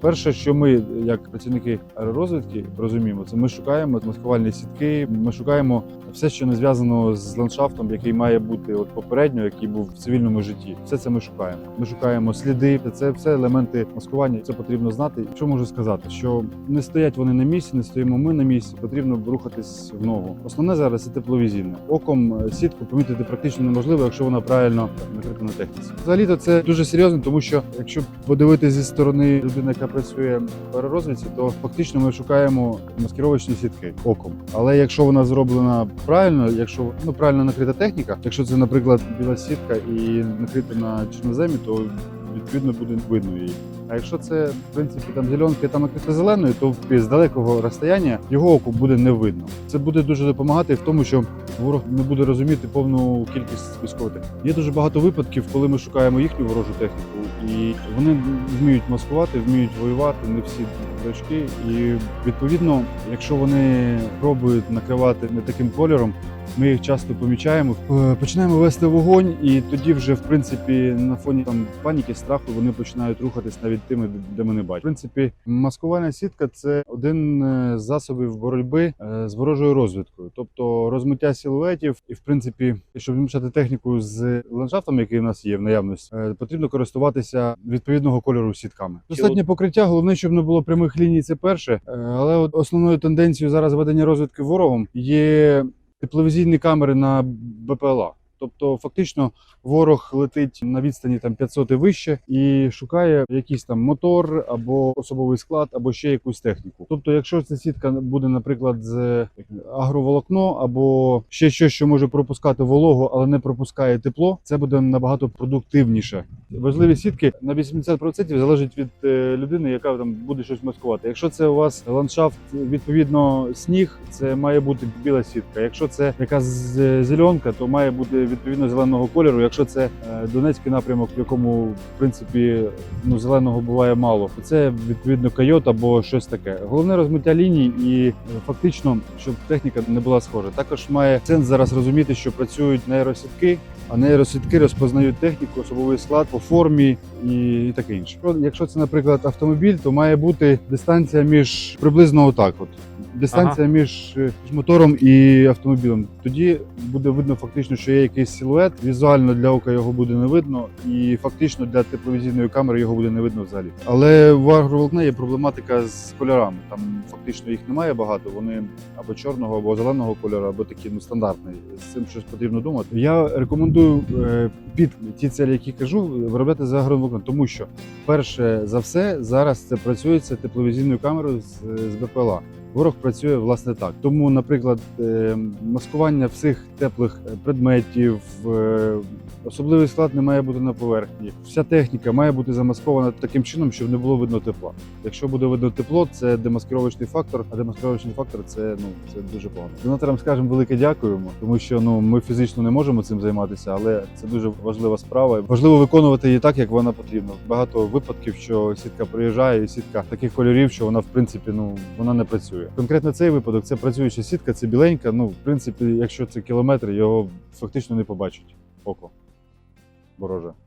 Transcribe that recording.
Перше, що ми, як працівники аеророзвідки, розуміємо, це ми шукаємо маскувальні сітки. Ми шукаємо все, що не зв'язано з ландшафтом, який має бути от попередньо, який був в цивільному житті. Все це ми шукаємо. Ми шукаємо сліди. Це все елементи маскування. Це потрібно знати. Що можу сказати? Що не стоять вони на місці, не стоїмо ми на місці. Потрібно рухатись в ногу. Основне зараз це тепловізійне. Оком е, сітку помітити практично неможливо, якщо вона правильно накрита на техніці. Взагалі то це дуже серйозно, тому що якщо подивитися зі сторони людини, яка працює в перерозвідці, то фактично ми шукаємо маскировочні сітки оком. Але якщо вона зроблена правильно, якщо ну правильно накрита техніка, якщо це, наприклад, біла сітка і накрита на чорноземі, то відповідно буде видно її. А якщо це в принципі там зеленки там зеленою, то з далекого розстояння його оку буде не видно. Це буде дуже допомагати в тому, що ворог не буде розуміти повну кількість військових. Є дуже багато випадків, коли ми шукаємо їхню ворожу техніку, і вони вміють маскувати, вміють воювати, не всі дочки. І відповідно, якщо вони пробують накривати не таким кольором. Ми їх часто помічаємо, Е, починаємо вести вогонь, і тоді вже в принципі на фоні там паніки, страху вони починають рухатись навіть тими, де ми не бачимо. В принципі, маскувальна сітка це один е, з засобів боротьби е, з ворожою розвідкою, тобто розмиття силуетів, і в принципі, щоб змішати техніку з ландшафтом, який у нас є в наявності, потрібно користуватися відповідного кольору сітками. Достатнє покриття, головне, щоб не було прямих ліній. Це перше, Е, але от основною тенденцією зараз ведення розвідки ворогом є тепловізійні камери на БПЛА. Тобто, фактично, ворог летить на відстані там 500 і вище і шукає якийсь там мотор або особовий склад, або ще якусь техніку. Тобто, якщо ця сітка буде, наприклад, з агроволокно або ще щось, що може пропускати вологу, але не пропускає тепло, це буде набагато продуктивніше. Важливі сітки на 80% залежить від е, людини, яка там буде щось маскувати. Якщо це у вас ландшафт, відповідно сніг, це має бути біла сітка. Якщо це якась зеленка, то має бути відповідно зеленого кольору. Якщо це е, Донецький напрямок, в якому в принципі ну зеленого буває мало, то це відповідно койот або щось таке. Головне розмиття ліній і е, фактично, щоб техніка не була схожа. Також має сенс зараз розуміти, що працюють нейросітки, а нейросітки розпознають техніку, особовий склад по формі і, таке інше. Якщо- це, наприклад, автомобіль, то має бути дистанція між приблизно отак. От дистанція між, е, між мотором і автомобілем. Тоді буде видно фактично, що є якийсь силует. Візуально для ока його буде не видно, і фактично для тепловізійної камери його буде не видно взагалі. Але в агроволокна є проблематика з кольорами. Там фактично їх немає багато. Вони або чорного, або зеленого кольору, або такі ну стандартний. З цим щось потрібно думати. Я рекомендую е, під ті цілі, які кажу, виробляти за агроволокна, тому що перше за все зараз це працюється тепловізійною камерою з БПЛА. Ворог працює власне так. Тому, наприклад, е, маскування всіх теплих е, предметів, е, особливий склад не має бути на поверхні. Вся техніка має бути замаскована таким чином, щоб не було видно тепла. Якщо буде видно тепло, це демаскировочний фактор, а демаскировочний фактор це ну це дуже погано. Донаторам скажемо велике дякуємо, тому що ну ми фізично не можемо цим займатися, але це дуже важлива справа. Важливо виконувати її так, як вона потрібна. Багато випадків, що сітка приїжджає, і сітка таких кольорів, що вона в принципі ну вона не працює. Конкретно цей випадок це працююча сітка, це біленька. Ну, в принципі, якщо це кілометр, його фактично не побачить око вороже.